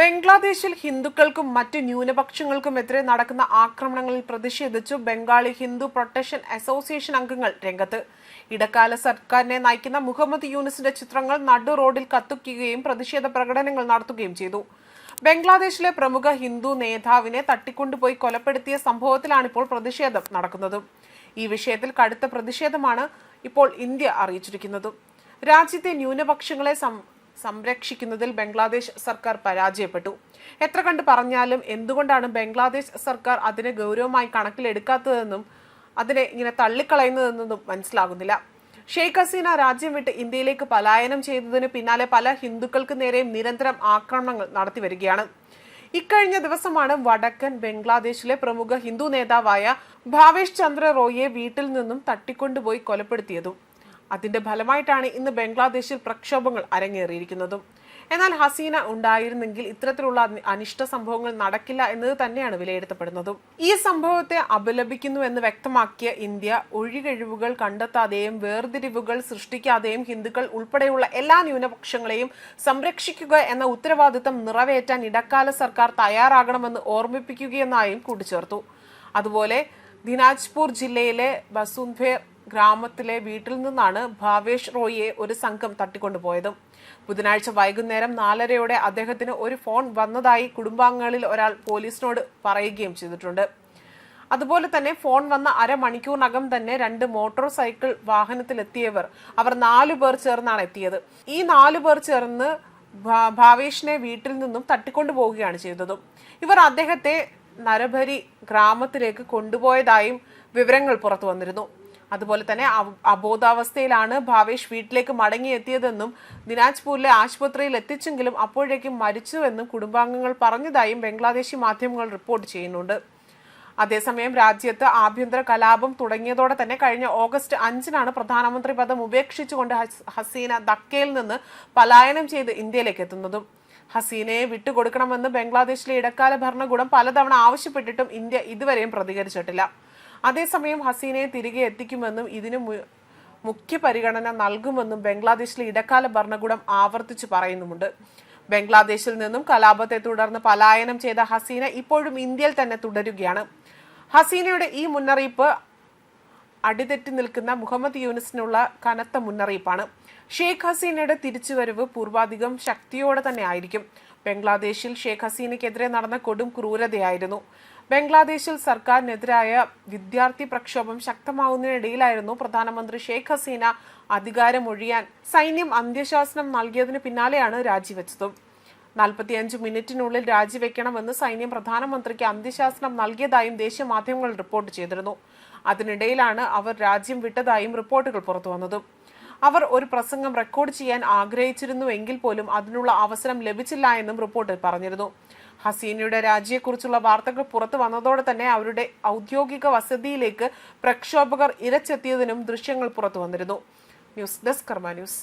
ബംഗ്ലാദേശിൽ ഹിന്ദുക്കൾക്കും മറ്റ് ന്യൂനപക്ഷങ്ങൾക്കുമെതിരെ നടക്കുന്ന ആക്രമണങ്ങളിൽ പ്രതിഷേധിച്ചു ബംഗാളി ഹിന്ദു പ്രൊട്ടക്ഷൻ അസോസിയേഷൻ അംഗങ്ങൾ രംഗത്ത്. ഇടക്കാല സർക്കാരിനെ നയിക്കുന്ന മുഹമ്മദ് യൂനിസിന്റെ ചിത്രങ്ങൾ നടു റോഡിൽ കത്തിക്കുകയും പ്രതിഷേധ പ്രകടനങ്ങൾ നടത്തുകയും ചെയ്തു. ബംഗ്ലാദേശിലെ പ്രമുഖ ഹിന്ദു നേതാവിനെ തട്ടിക്കൊണ്ടുപോയി കൊലപ്പെടുത്തിയ സംഭവത്തിലാണിപ്പോൾ പ്രതിഷേധം നടക്കുന്നത്. ഈ വിഷയത്തിൽ കടുത്ത പ്രതിഷേധമാണ് ഇപ്പോൾ ഇന്ത്യ അറിയിച്ചിരിക്കുന്നത്. രാജ്യത്തെ ന്യൂനപക്ഷങ്ങളെ സംരക്ഷിക്കുന്നതിൽ ബംഗ്ലാദേശ് സർക്കാർ പരാജയപ്പെട്ടു. എത്ര കണ്ട് പറഞ്ഞാലും എന്തുകൊണ്ടാണ് ബംഗ്ലാദേശ് സർക്കാർ അതിനെ ഗൗരവമായി കണക്കിലെടുക്കാത്തതെന്നും അതിനെ ഇങ്ങനെ തള്ളിക്കളയുന്നതെന്നും മനസ്സിലാകുന്നില്ല. ഷെയ്ഖ് ഹസീന രാജ്യം വിട്ട് ഇന്ത്യയിലേക്ക് പലായനം ചെയ്തതിന് പിന്നാലെ പല ഹിന്ദുക്കൾക്ക് നേരെയും നിരന്തരം ആക്രമണങ്ങൾ നടത്തി വരികയാണ്. ഇക്കഴിഞ്ഞ ദിവസമാണ് വടക്കൻ ബംഗ്ലാദേശിലെ പ്രമുഖ ഹിന്ദു നേതാവായ ഭാവേഷ് ചന്ദ്ര റോയിയെ വീട്ടിൽ നിന്നും തട്ടിക്കൊണ്ടുപോയി കൊലപ്പെടുത്തിയതും. അതിന്റെ ഫലമായിട്ടാണ് ഇന്ന് ബംഗ്ലാദേശിൽ പ്രക്ഷോഭങ്ങൾ അരങ്ങേറിയിരിക്കുന്നതും. എന്നാൽ ഹസീന ഉണ്ടായിരുന്നെങ്കിൽ ഇത്തരത്തിലുള്ള അനിഷ്ട സംഭവങ്ങൾ നടക്കില്ല എന്നത് തന്നെയാണ് വിലയിരുത്തപ്പെടുന്നതും. ഈ സംഭവത്തെ അപലപിക്കുന്നു എന്ന് വ്യക്തമാക്കിയ ഇന്ത്യ ഒഴികഴിവുകൾ കണ്ടെത്താതെയും വേർതിരിവുകൾ സൃഷ്ടിക്കാതെയും ഹിന്ദുക്കൾ ഉൾപ്പെടെയുള്ള എല്ലാ ന്യൂനപക്ഷങ്ങളെയും സംരക്ഷിക്കുക എന്ന ഉത്തരവാദിത്തം നിറവേറ്റാൻ ഇടക്കാല സർക്കാർ തയ്യാറാകണമെന്ന് ഓർമ്മിപ്പിക്കുകയെന്നായും കൂട്ടിച്ചേർത്തു. അതുപോലെ ദിനാജ്പൂർ ജില്ലയിലെ ബസുന്ധേർ ഗ്രാമത്തിലെ വീട്ടിൽ നിന്നാണ് ഭാവേഷ് റോയിയെ ഒരു സംഘം തട്ടിക്കൊണ്ടുപോയത്. ബുധനാഴ്ച വൈകുന്നേരം നാലരയോടെ അദ്ദേഹത്തിന് ഒരു ഫോൺ വന്നതായി കുടുംബാംഗങ്ങളിൽ ഒരാൾ പോലീസിനോട് പറയുകയും ചെയ്തിട്ടുണ്ട്. അതുപോലെ തന്നെ ഫോൺ വന്ന അരമണിക്കൂറിനകം തന്നെ രണ്ട് മോട്ടോർ സൈക്കിൾ വാഹനത്തിലെത്തിയവർ അവർ നാലു പേർ ചേർന്നാണ് എത്തിയത്. ഈ നാലു പേർ ചേർന്ന് ഭാവേഷിനെ വീട്ടിൽ നിന്നും തട്ടിക്കൊണ്ടു പോവുകയാണ് ചെയ്തതും. ഇവർ അദ്ദേഹത്തെ നരഭരി ഗ്രാമത്തിലേക്ക് കൊണ്ടുപോയതായും വിവരങ്ങൾ പുറത്തു വന്നിരുന്നു. അതുപോലെ തന്നെ അബോധാവസ്ഥയിലാണ് ഭാവേഷ് വീട്ടിലേക്ക് മടങ്ങിയെത്തിയതെന്നും ദിനാജ്പൂരിലെ ആശുപത്രിയിൽ എത്തിച്ചെങ്കിലും അപ്പോഴേക്കും മരിച്ചുവെന്നും കുടുംബാംഗങ്ങൾ പറഞ്ഞതായും ബംഗ്ലാദേശി മാധ്യമങ്ങൾ റിപ്പോർട്ട് ചെയ്യുന്നുണ്ട്. അതേസമയം രാജ്യത്ത് ആഭ്യന്തര കലാപം തുടങ്ങിയതോടെ തന്നെ കഴിഞ്ഞ ഓഗസ്റ്റ് അഞ്ചിനാണ് പ്രധാനമന്ത്രി പദം ഉപേക്ഷിച്ചുകൊണ്ട് ഹസീന ധക്കയിൽ നിന്ന് പലായനം ചെയ്ത് ഇന്ത്യയിലേക്ക് എത്തുന്നതും. ഹസീനയെ വിട്ടുകൊടുക്കണമെന്ന് ബംഗ്ലാദേശിലെ ഇടക്കാല ഭരണകൂടം പലതവണ ആവശ്യപ്പെട്ടിട്ടും ഇന്ത്യ ഇതുവരെയും പ്രതികരിച്ചിട്ടില്ല. അതേസമയം ഹസീനയെ തിരികെ എത്തിക്കുമെന്നും ഇതിനു മുഖ്യ പരിഗണന നൽകുമെന്നും ബംഗ്ലാദേശിലെ ഇടക്കാല ഭരണകൂടം ആവർത്തിച്ചു പറയുന്നുമുണ്ട്. ബംഗ്ലാദേശിൽ നിന്നും കലാപത്തെ തുടർന്ന് പലായനം ചെയ്ത ഹസീന ഇപ്പോഴും ഇന്ത്യയിൽ തന്നെ തുടരുകയാണ്. ഹസീനയുടെ ഈ മുന്നറിയിപ്പ് അടിതെറ്റി നിൽക്കുന്ന മുഹമ്മദ് യൂനിസിനുള്ള കനത്ത മുന്നറിയിപ്പാണ്. ഷെയ്ഖ് ഹസീനയുടെ തിരിച്ചുവരവ് പൂർവാധികം ശക്തിയോടെ തന്നെ ആയിരിക്കും. ബംഗ്ലാദേശിൽ ഷെയ്ഖ് ഹസീനയ്ക്കെതിരെ നടന്ന കൊടും ക്രൂരതയായിരുന്നു. ബംഗ്ലാദേശിൽ സർക്കാരിനെതിരായ വിദ്യാർത്ഥി പ്രക്ഷോഭം ശക്തമാവുന്നതിനിടയിലായിരുന്നു പ്രധാനമന്ത്രി ഷെയ്ഖ് ഹസീന അധികാരമൊഴിയാൻ സൈന്യം അന്ത്യശാസനം നൽകിയതിന് പിന്നാലെയാണ് രാജിവെച്ചതും. നാൽപ്പത്തിയഞ്ച് മിനിറ്റിനുള്ളിൽ രാജിവെക്കണമെന്ന് സൈന്യം പ്രധാനമന്ത്രിക്ക് അന്ത്യശാസനം നൽകിയതായും ദേശീയ മാധ്യമങ്ങൾ റിപ്പോർട്ട് ചെയ്തിരുന്നു. അതിനിടയിലാണ് അവർ രാജ്യം വിട്ടതായും റിപ്പോർട്ടുകൾ പുറത്തുവന്നതും. അവർ ഒരു പ്രസംഗം റെക്കോർഡ് ചെയ്യാൻ ആഗ്രഹിച്ചിരുന്നുവെങ്കിൽ പോലും അതിനുള്ള അവസരം ലഭിച്ചില്ല എന്നും റിപ്പോർട്ടിൽ പറഞ്ഞിരുന്നു. ഹസീനയുടെ രാജിയെക്കുറിച്ചുള്ള വാർത്തകൾ പുറത്തു വന്നതോടെ തന്നെ അവരുടെ ഔദ്യോഗിക വസതിയിലേക്ക് പ്രക്ഷോഭകർ ഇരച്ചെത്തിയതിനും ദൃശ്യങ്ങൾ പുറത്തു വന്നിരുന്നു. News desk Karma news.